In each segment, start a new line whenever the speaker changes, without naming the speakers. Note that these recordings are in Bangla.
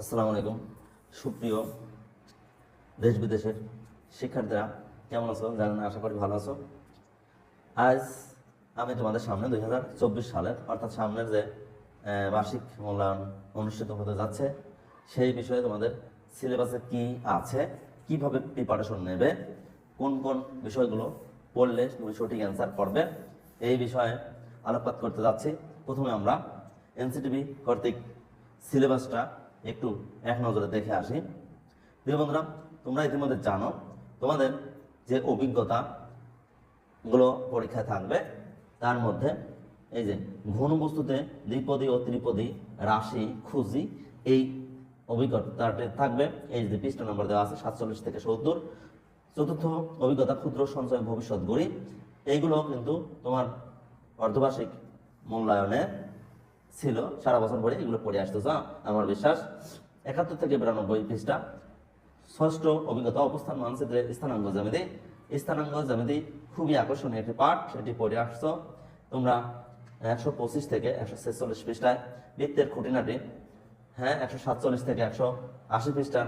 আসসালামু আলাইকুম। সুপ্রিয় দেশ বিদেশের শিক্ষার্থীরা, কেমন আছো? জানেন, আশা করি ভালো আছো। আজ আমি তোমাদের সামনে দুই হাজার চব্বিশ সালের, অর্থাৎ সামনের যে বার্ষিক মূল্যায়ন অনুষ্ঠিত হতে যাচ্ছে, সেই বিষয়ে তোমাদের সিলেবাসে কি আছে, কীভাবে প্রিপারেশন নেবে, কোন কোন বিষয়গুলো পড়লে তুমি সঠিক অ্যান্সার করবে, এই বিষয়ে আলোকপাত করতে যাচ্ছি। প্রথমে আমরা এনসিটিভি কর্তৃক সিলেবাসটা একটু এক নজরে দেখে আসি। প্রিয় বন্ধুরা, তোমরা ইতিমধ্যে জানো, তোমাদের যে অভিজ্ঞতা গুলো পরীক্ষায় থাকবে, তার মধ্যে এই যে ঘন বস্তুতে দ্বিপদী ও ত্রিপদী রাশি খুঁজি, এই অভিজ্ঞতাটি থাকবে। এই যে পৃষ্ঠা নম্বর দেওয়া আছে সাতচল্লিশ থেকে সত্তর। চতুর্থ অভিজ্ঞতা, ক্ষুদ্র সঞ্চয় ভবিষ্যৎ গড়ি। এইগুলো কিন্তু তোমার অর্ধবার্ষিক মূল্যায়নে ছিল, সারা বছর পরে এগুলো পড়ে আসতেছ আমার বিশ্বাস। একাত্তর থেকে বিরানব্বই পৃষ্ঠা। ষষ্ঠ অভিজ্ঞতা, অবস্থান, মানচিত্রে স্থানাঙ্গ জ্যামিতি। স্থানাঙ্গ জ্যামিতি খুবই আকর্ষণীয় একটি পাঠ এটি পড়ে আসছো। তোমরা একশো পঁচিশ থেকে একশো ছেচল্লিশ পৃষ্ঠায়। বৃত্তের খুঁটিনাটি হ্যাঁ একশো সাতচল্লিশ থেকে একশো আশি পৃষ্ঠা।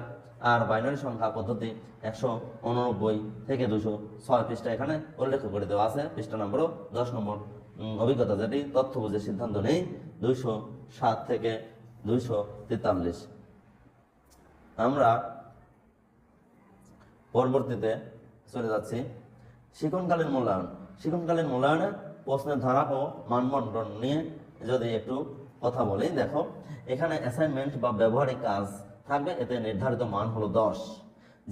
আর বাইনারি সংখ্যা পদ্ধতি, একশো উননব্বই থেকে দুশো ছয় পৃষ্ঠা এখানে উল্লেখ করে দেওয়া আছে। পৃষ্ঠা নম্বরও দশ নম্বর। অভিজ্ঞতা যেটি, তথ্য বুঝে সিদ্ধান্ত নেই, দুইশো সাত থেকে দুইশো তেতাল্লিশ। আমরা পরবর্তীতে চলে যাচ্ছি শিক্ষণকালীন মূল্যায়ন। শিক্ষণকালীন মূল্যায়নে প্রশ্নের ধারা ও মানবন্টন নিয়ে যদি একটু কথা বলি, দেখো, এখানে অ্যাসাইনমেন্ট বা ব্যবহারিক কাজ থাকবে, এতে নির্ধারিত মান হলো দশ।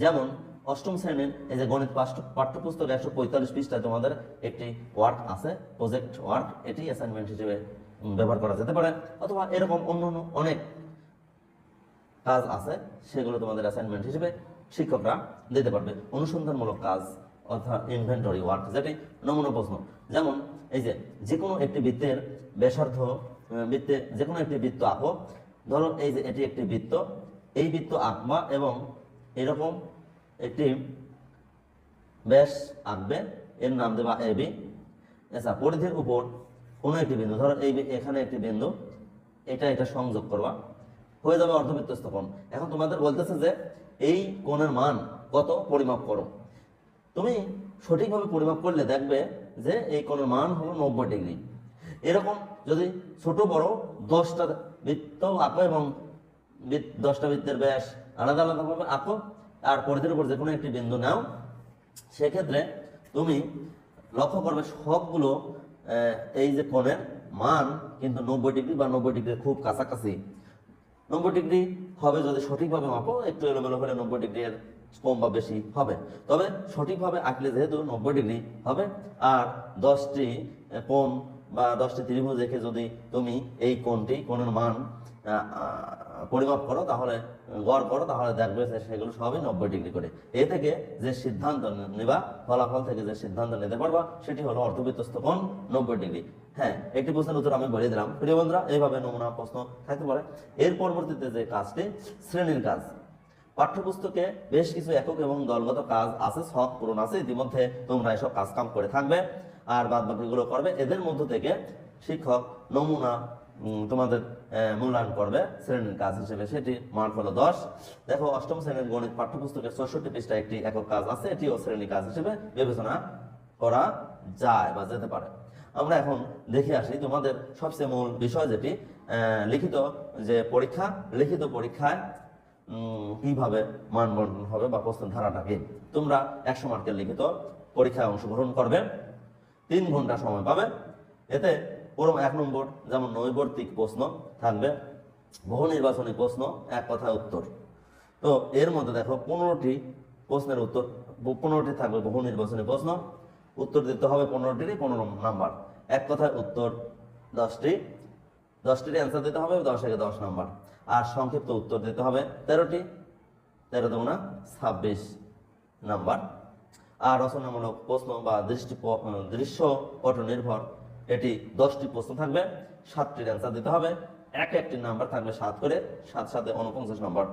যেমন অষ্টম শ্রেণির এই যে গণিত পাঠ্য- পাঠ্যপুস্তক একশো পঁয়তাল্লিশ পৃষ্ঠায় তোমাদের একটি ওয়ার্ক আছে, প্রজেক্ট ওয়ার্ক এটি অ্যাসাইনমেন্ট হিসেবে ব্যবহার করা যেতে পারে। অথবা এরকম অন্য অন্য অনেক কাজ আছে, সেগুলো তোমাদের অ্যাসাইনমেন্ট হিসেবে শিক্ষকরা দিতে পারবে। অনুসন্ধানমূলক কাজ, অর্থাৎ ইনভেন্টরি ওয়ার্ক যেটি নমুনা প্রশ্ন। যেমন, এই যে যে কোনো একটি বৃত্তের ব্যাসার্ধ বৃত্তে যে কোনো একটি বৃত্ত আঁকো। ধরো এই যে এটি একটি বৃত্ত, এই বৃত্ত আঁকবা এবং এরকম একটি ব্যাস আঁকবে, এর নাম দেবা এ বি। আচ্ছা পরিধির উপর কোনো একটি বিন্দু, ধরো এই এখানে একটি বিন্দু, এটা এটা সংযোগ করবা, হয়ে যাবে অর্ধবৃত্তস্থ স্থাপন। এখন তোমাদের বলতেছে যে এই কোণের মান কত? পরিমাপ করো। তুমি সঠিকভাবে পরিমাপ করলে দেখবে যে এই কোণের মান হলো নব্বই ডিগ্রি। এরকম যদি ছোট বড় দশটা বৃত্ত আঁকো এবং দশটা বৃত্তের ব্যাস আলাদা আলাদাভাবে আঁকো আর পরিধির উপর যে কোনো একটি বিন্দু নাও, সেক্ষেত্রে তুমি লক্ষ্য করবে সবগুলো এই যে কোণের মান কিন্তু নব্বই ডিগ্রি বা নব্বই ডিগ্রির খুব কাছাকাছি। নব্বই ডিগ্রি হবে যদি সঠিকভাবে মাপো, একটু এলোমেলো হলে নব্বই ডিগ্রি এর কম বা বেশি হবে। তবে সঠিকভাবে আঁকলে যেহেতু নব্বই ডিগ্রি হবে, আর দশটি কোণ বা দশটি ত্রিভুজ রেখে যদি তুমি এই কোণটি, কোণের মান পরিমাপ করো, তাহলে, গড় করো, তাহলে দেখবে যে সেগুলো সবই নব্বই ডিগ্রি করে। এ থেকে যে সিদ্ধান্ত নেবা, ফলাফল থেকে যে সিদ্ধান্ত নিতে পারবা, সেটি হলো অর্ধবৃত্তস্থ কোণ নব্বই ডিগ্রি। হ্যাঁ একটি প্রশ্নের উত্তর আমি বলে দিলাম। প্রিয় বন্ধুরা এইভাবে নমুনা, প্রশ্ন থাকতে পারে। এর পরবর্তীতে যে কাজটি, শ্রেণির কাজ। পাঠ্যপুস্তকে বেশ কিছু একক এবং দলগত কাজ আছে সব পূরণ আছে, ইতিমধ্যে তোমরা এসব কাজ কাম করে থাকবে, আর বাদ বাকিগুলো করবে। এদের মধ্য থেকে শিক্ষক নমুনা তোমাদের মূল্যায়ন করবে শ্রেণির কাজ হিসেবে, সেটি মান হলো দশ। দেখো, অষ্টম শ্রেণির গণিত পাঠ্যপুস্তকের চৌষট্টি পৃষ্ঠা একটি একক কাজ আছে, এটিও শ্রেণি কাজ হিসেবে বিবেচনা করা যায় বা যেতে পারে। আমরা এখন দেখে আসি তোমাদের সবচেয়ে মূল বিষয় যেটি লিখিত যে পরীক্ষা, লিখিত পরীক্ষায় কীভাবে মানবন্টন হবে বা প্রশ্ন ধারাটা কি। তোমরা একশো মার্কের লিখিত পরীক্ষায় অংশগ্রহণ করবে, তিন ঘণ্টা সময় পাবে। এতে পুরো এক নম্বর, যেমন নৈবর্তিক প্রশ্ন থাকবে, বহু নির্বাচনী প্রশ্ন, এক কথায় উত্তর। তো এর মধ্যে দেখো, পনেরোটি প্রশ্নের উত্তর, পনেরোটি থাকবে বহু নির্বাচনী প্রশ্ন, উত্তর দিতে হবে পনেরোটিরই পনেরো নাম্বার। এক কথায় উত্তর, দশটি, দশটির অ্যান্সার দিতে হবে, দশ থেকে দশ নাম্বার। আর সংক্ষিপ্ত উত্তর দিতে হবে তেরোটি, তেরো দুগুণা ছাব্বিশ নাম্বার। আর রচনামূলক প্রশ্ন বা দৃষ্টি, দৃশ্য পট নির্ভর এটি দশটি প্রশ্ন থাকবে, সাতটির অ্যান্সার দিতে হবে। এক একটি নাম্বার থাকবে সাত করে, সাত সাথে উনপঞ্চাশ নম্বর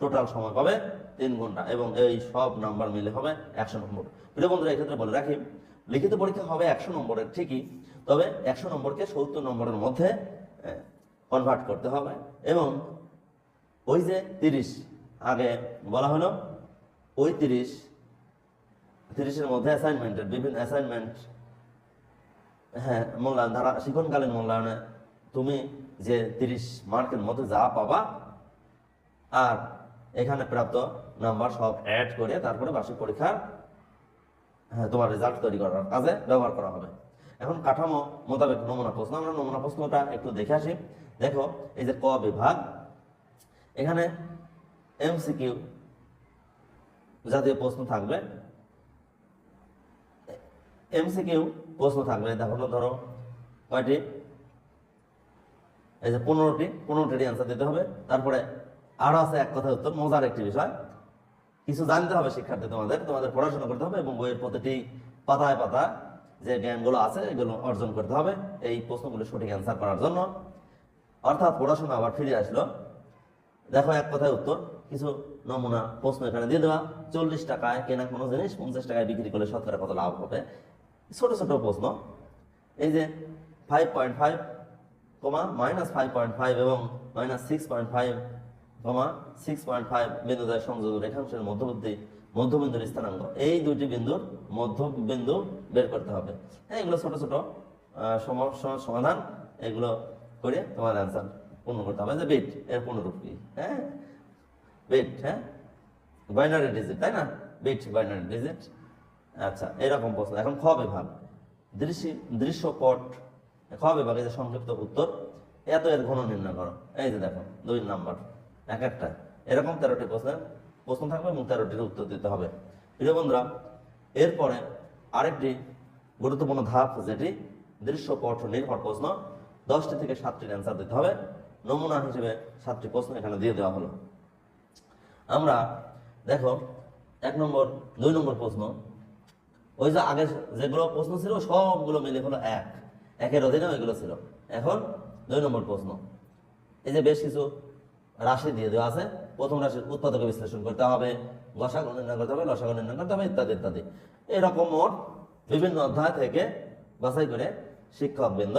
টোটাল সময় পাবে তিন ঘণ্টা এবং এই সব নাম্বার মিলে হবে একশো নম্বর। প্রিয় বন্ধুরা, এক্ষেত্রে বলে রাখি, লিখিত পরীক্ষা হবে একশো নম্বরের ঠিকই, তবে একশো নম্বরকে সত্তর নম্বরের মধ্যে কনভার্ট করতে হবে এবং ওই যে তিরিশ, আগে বলা হলো, ওই তিরিশ, তিরিশের মধ্যে অ্যাসাইনমেন্টের বিভিন্ন অ্যাসাইনমেন্ট হ্যাঁ মূল্যায়ন ধারা শিক্ষণকালীন মূল্যায়নে তুমি যে তিরিশ মার্কের মধ্যে যা পাবা, আর এখানে প্রাপ্ত নাম্বার সব অ্যাড করে তারপরে বার্ষিক পরীক্ষার হ্যাঁ তোমার রেজাল্ট তৈরি করার কাজে ব্যবহার করা হবে। এখন কাঠামো মোতাবেক নমুনা প্রশ্ন, আমরা নমুনা প্রশ্নটা একটু দেখে আসি। দেখো, এই যে ক বিভাগ, এখানে এমসিকিউ জাতীয় প্রশ্ন থাকবে। এমসিকিউ প্রশ্ন থাকবে। দেখো, ধরো কয়টি? এই যে পনেরোটি পনেরোটি অ্যান্সার দিতে হবে। তারপরে আরও আছে এক কথা উত্তর, মজার একটি বিষয়। কিছু জানতে হবে শিক্ষার্থী তোমাদের তোমাদের পড়াশোনা করতে হবে এবং বইয়ের প্রতিটি পাতায় পাতা যে জ্ঞানগুলো আছে, এগুলো অর্জন করতে হবে এই প্রশ্নগুলো সঠিক অ্যান্সার করার জন্য। অর্থাৎ পড়াশোনা আবার ফিরে আসলো। দেখো এক কথায় উত্তর, কিছু নমুনা প্রশ্ন এখানে দিয়ে দেওয়া। চল্লিশ টাকায় কেনা কোনো জিনিস, পঞ্চাশ টাকায় বিক্রি করলে শতকরা কত লাভ হবে? ছোট ছোট প্রশ্ন। এই যে five point five comma minus five point five এবং minus six point five comma six point five বিন্দুদ্বয় সংযোগ রেখাংশের মধ্যবর্তী মধ্যবিন্দুর স্থানাঙ্ক। এই দুইটি বিন্দুর মধ্যবিন্দু বের করতে হবে। হ্যাঁ এগুলো ছোট ছোট আহ, সমস্যার সমাধান এগুলো করে তোমার অ্যান্সার পূর্ণ করতে হবে। যে বিট এর পূর্ণরূপ কি? হ্যাঁ বিট হ্যাঁ? বাইনারি ডিজিট তাই না? বিট বাইনারি ডিজিট আচ্ছা এরকম প্রশ্ন। এখন খ বিভাগ। দৃশ্য, দৃশ্যপট, খ বিভাগে যে সংক্ষিপ্ত উত্তর, এত এর ঘন নির্ণয় করো এই যে দেখো, দুই নাম্বার, এক একটা। এরকম তেরোটি প্রশ্নের প্রশ্ন থাকবে এবং তেরোটির উত্তর দিতে হবে। প্রিয় বন্ধুরা, এরপরে আরেকটি গুরুত্বপূর্ণ ধাপ, যেটি দৃশ্যপট নির্ভর প্রশ্ন, দশটি থেকে সাতটির অ্যান্সার দিতে হবে। নমুনা হিসেবে সাতটি প্রশ্ন এখানে দিয়ে দেওয়া হলো। আমরা দেখো, এক নম্বর, দুই নম্বর প্রশ্ন ওই যে আগে যেগুলো প্রশ্ন ছিল সবগুলো মিলে হলো এক। একের অধীনে ওইগুলো ছিল। এখন দুই নম্বর প্রশ্ন। এই যে বেশ কিছু রাশি দিয়ে দেওয়া আছে। প্রথম রাশির উৎপাদক বিশ্লেষণ করতে হবে গসাগু নির্ণয় করতে হবে লসাগু নির্ণয় করতে হবে ইত্যাদি ইত্যাদি। এরকম মোট বিভিন্ন অধ্যায় থেকে বাছাই করে শিক্ষক বৃন্দ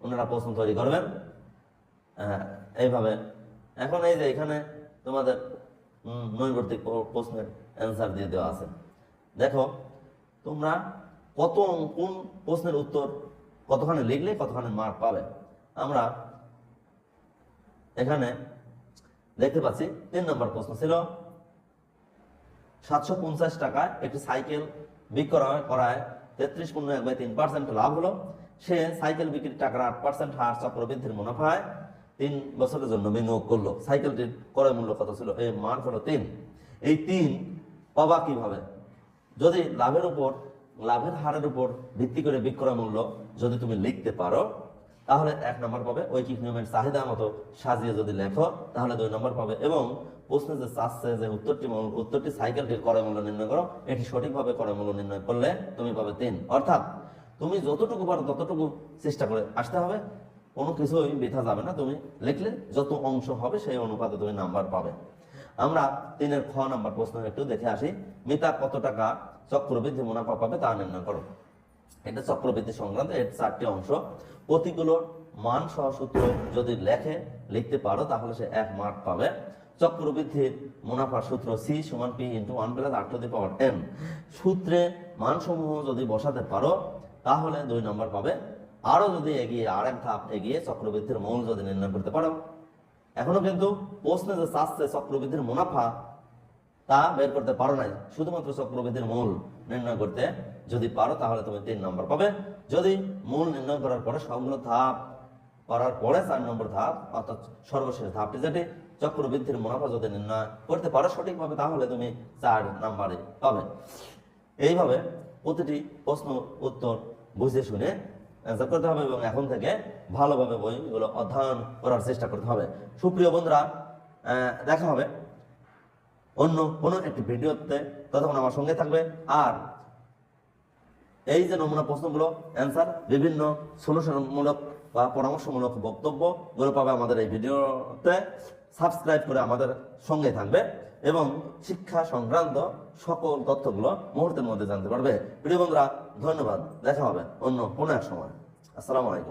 ওনারা প্রশ্ন তৈরি করবেন। হ্যাঁ, এইভাবে। এখন এই যে এখানে তোমাদের নৈবর্তিক প্রশ্নের অ্যান্সার দিয়ে দেওয়া আছে। দেখো তোমরা কত কোন প্রশ্নের উত্তর কতখানি লিখলে কতখানি মার্ক পাবে? আমরা এখানে দেখতে পাচ্ছি তিন নম্বর প্রশ্ন ছিল, সাতশো পঞ্চাশ টাকায় একটি সাইকেল বিক্রয় করায় তেত্রিশ পূর্ণ এক বাই তিন পার্সেন্ট লাভ হলো। সে সাইকেল বিক্রির টাকার আট পার্সেন্ট হার চক্রবৃদ্ধির মুনাফায় তিন বছরের জন্য বিনিয়োগ করল। সাইকেলটির ক্রয় মূল্য কত ছিল? এই মান হলো তিন। এই তিন পাবা কীভাবে? যদি লাভের উপর, লাভের হারের উপর ভিত্তি করে বিক্রয় মূল্য যদি তুমি লিখতে পারো, তাহলে এক নম্বর পাবে ঐকিক নিয়মের চাহিদা মতো সাজিয়ে যদি লেখো, তাহলে দুই নম্বর পাবে এবং প্রশ্নে যে চাচ্ছে যে উত্তরটি উত্তরটি সাইকেলটির করে মূল্য নির্ণয় করো, এটি সঠিকভাবে করে মূল্য নির্ণয় করলে তুমি পাবে তিন। অর্থাৎ তুমি যতটুকু পারো ততটুকু চেষ্টা করে আসতে হবে, কোনো কিছুই বৃথা যাবে না। তুমি লিখলে যত অংশ হবে সেই অনুপাতে তুমি নাম্বার পাবে। আমরা তিনের খ নাম্বার প্রশ্ন একটু দেখে আসি। মিতা কত টাকা চক্রবৃদ্ধি মুনাফা পাবে তা নির্ণয় করো। এটা চক্রবৃদ্ধি সংক্রান্ত এর চারটি অংশ। প্রতিগুলোর মান সহ সূত্র যদি লেখে, লিখতে পারো, তাহলে সে এক মার্ক পাবে। চক্রবৃদ্ধির মুনাফার সূত্র সি সমান পি ইন্টু ওয়ান প্লাস আট টু দি পাওয়ার এন সূত্রে মানসমূহ যদি বসাতে পারো, তাহলে দুই নম্বর পাবে। আরও যদি এগিয়ে, আরেক ধাপ এগিয়ে চক্রবৃদ্ধির মূল যদি নির্ণয় করতে পারো এখনও কিন্তু প্রশ্নে যে চাচ্ছে চক্রবৃদ্ধির মুনাফা, তা বের করতে পারো নাই। শুধুমাত্র চক্রবৃদ্ধির মূল নির্ণয় করতে যদি পারো, তাহলে তুমি তিন নম্বর পাবে। যদি মূল নির্ণয় করার পরে সবগুলো ধাপ, করার পরে চার নম্বর ধাপ, অর্থাৎ সর্বশেষ ধাপটি যেটি চক্রবৃদ্ধির মুনাফা যদি নির্ণয় করতে পারো সঠিকভাবে, তাহলে তুমি চার নাম্বারে পাবে। এইভাবে প্রতিটি প্রশ্ন উত্তর বুঝে শুনে অ্যান্সার করতে হবে এবং এখন থেকে ভালোভাবে বইগুলো অধ্যয়ন করার চেষ্টা করতে হবে। সুপ্রিয় বন্ধুরা দেখা হবে অন্য কোনো একটি ভিডিওতে। ততক্ষণ আমার সঙ্গে থাকবে। আর এই যে নমুনা প্রশ্নগুলো অ্যান্সার বিভিন্ন সলিউশনমূলক বা পরামর্শমূলক বক্তব্যগুলো পাবে আমাদের এই ভিডিওতে। সাবস্ক্রাইব করে আমাদের সঙ্গে থাকবে। এবং শিক্ষা সংক্রান্ত সকল তথ্যগুলো মুহূর্তের মধ্যে জানতে পারবে। প্রিয় বন্ধুরা, ধন্যবাদ। দেখা হবে অন্য কোনো এক সময়। আসসালামু আলাইকুম।